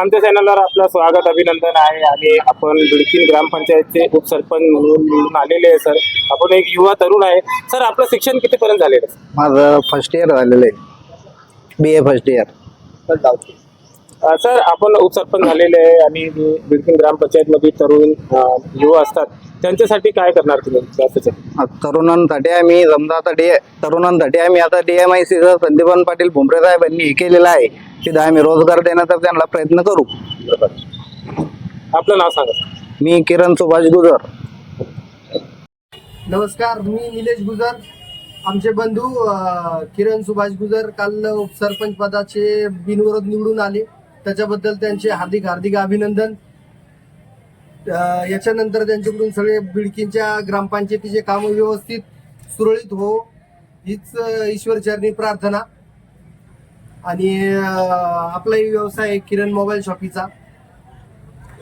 आमच्या चॅनलवर आपलं स्वागत अभिनंदन आहे. आणि आपण बिडकीन ग्रामपंचायतचे उपसरपंच म्हणून निवडून आलेले आहे सर. आपण एक युवा तरुण आहे. सर आपलं शिक्षण कितीपर्यंत झालेलं आहे? माझं फर्स्ट इयर झालेलं आहे. बी ए फर्स्ट इयर अ, सर आपण उपसरपंच झालेले आहे आणि बिडकीन ग्रामपंचायतमध्ये तरुण अ, युवा असतात. त्यांच्यासाठी काय करणार तुम्ही? तरुणांसाठी आम्ही समजा आता डी तरुणांसाठी आम्ही आता डी एम आय सीचं संदीपन पाटील भुमरे साहेबांनी हे केलेलं आहे. तिथं आम्ही रोजगार देण्याचा त्यांना प्रयत्न करू. आपलं नाव सांगा. मी किरण सुभाष गुजर. नमस्कार मी निलेश गुजर. आमचे बंधू अ, किरण सुभाष गुजर काल उपसरपंच पदाचे बिनविरोध निवडून आले. त्याच्याबद्दल त्यांचे हार्दिक हार्दिक अभिनंदन. याच्यानंतर त्यांच्याकडून सगळे बिडकींच्या ग्रामपंचायतीचे कामं व्यवस्थित सुरळीत हो हीच ईश्वरचरणी प्रार्थना. आणि आपलाही व्यवसाय आहे किरण मोबाईल शॉपीचा.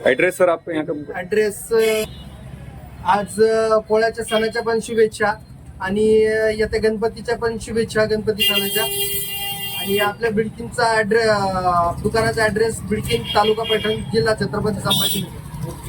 एड्रेस सर आप यहाँ का ऍड्रेस आज पोळ्याच्या सणाच्या पण शुभेच्छा आणि येत्या गणपतीच्या पण शुभेच्छा गणपती सणाच्या. आणि आपल्या बिडकीनचा ऍड्रेस दुकानाचा ऍड्रेस बिडकीन तालुका पैठण जिल्हा छत्रपती संभाजीनगर.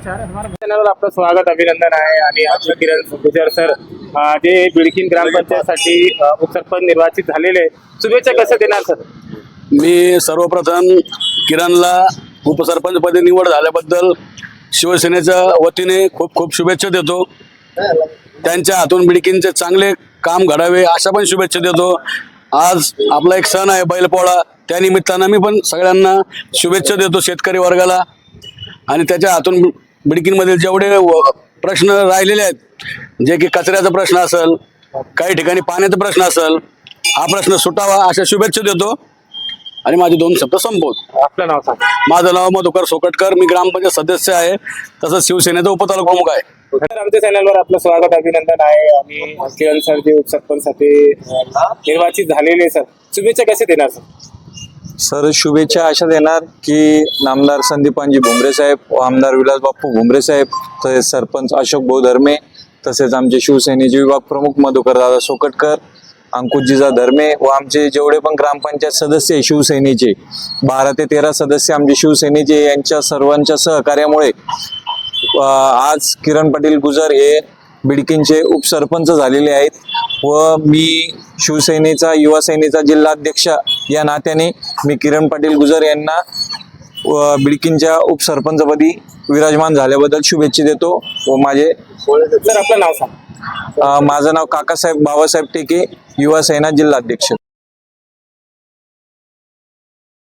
चॅनलवर आपलं स्वागत अभिनंदन आहे आणि आपलं किरण गुजर सर जे बिडकीन ग्रामपंचायतसाठी उपसरपंच निर्वाचित झालेले आहे. शुभेच्छा कसं देणार सर? मी सर्वप्रथम किरणला उपसरपंचपदी निवड झाल्याबद्दल शिवसेनेच्या वतीने खूप खूप शुभेच्छा देतो. त्यांच्या हातून बिडकींचे चांगले काम घडावे अशा पण शुभेच्छा देतो. आज आपला एक सण आहे बैलपोळा त्या निमित्तानं मी पण सगळ्यांना शुभेच्छा देतो शेतकरी वर्गाला. आणि त्याच्या हातून बिडकीनमधील जेवढे व- प्रश्न राहिलेले आहेत जे की कचऱ्याचा प्रश्न असेल काही ठिकाणी पाण्याचा प्रश्न असेल हा प्रश्न सुटावा अशा शुभेच्छा देतो. आणि माझे दोन शब्द संपवतो. आपलं नाव सांगा. माझं नाव मधुकर सोकटकर मी ग्रामपंचायत सदस्य आहे तसंच शिवसेनेचा उपतालुका प्रमुख आहे. तर आमच्या चॅनलवर आपलं स्वागत अभिनंदन आहे. आणि किरण सर जे उपसरपंचसाठी अ, निर्वाचित झालेले सर शुभेच्छा कसे देणार सर? सर शुभेच्छा अशा देणार की नामदार संदीपानजी भुमरे साहेब व आमदार विलास बाप्पू भुमरे साहेब तसेच सरपंच अशोक भाऊ धर्मे तसेच आमचे शिवसेनेचे विभाग प्रमुख मधुकर दादा सोकटकर अंकुशजीजा धर्मे व आमचे जेवढे पण ग्रामपंचायत सदस्य शिवसेनेचे बारा ते तेरा सदस्य आमचे शिवसेनेचे यांच्या सर्वांच्या सहकार्यामुळे आज किरण पाटील गुजर हे बिडकींचे उपसरपंच झालेले आहेत. व मी शिवसेनेचा युवा सेनेचा जिल्हाध्यक्ष या नात्याने मी किरण पाटील गुजर यांना व बिडकींच्या उपसरपंचपदी विराजमान झाल्याबद्दल शुभेच्छा देतो व माझे सर आपलं नाव सांगा. माझं नाव काकासाहेब बाबासाहेब टेके युवा सेना जिल्हाध्यक्ष.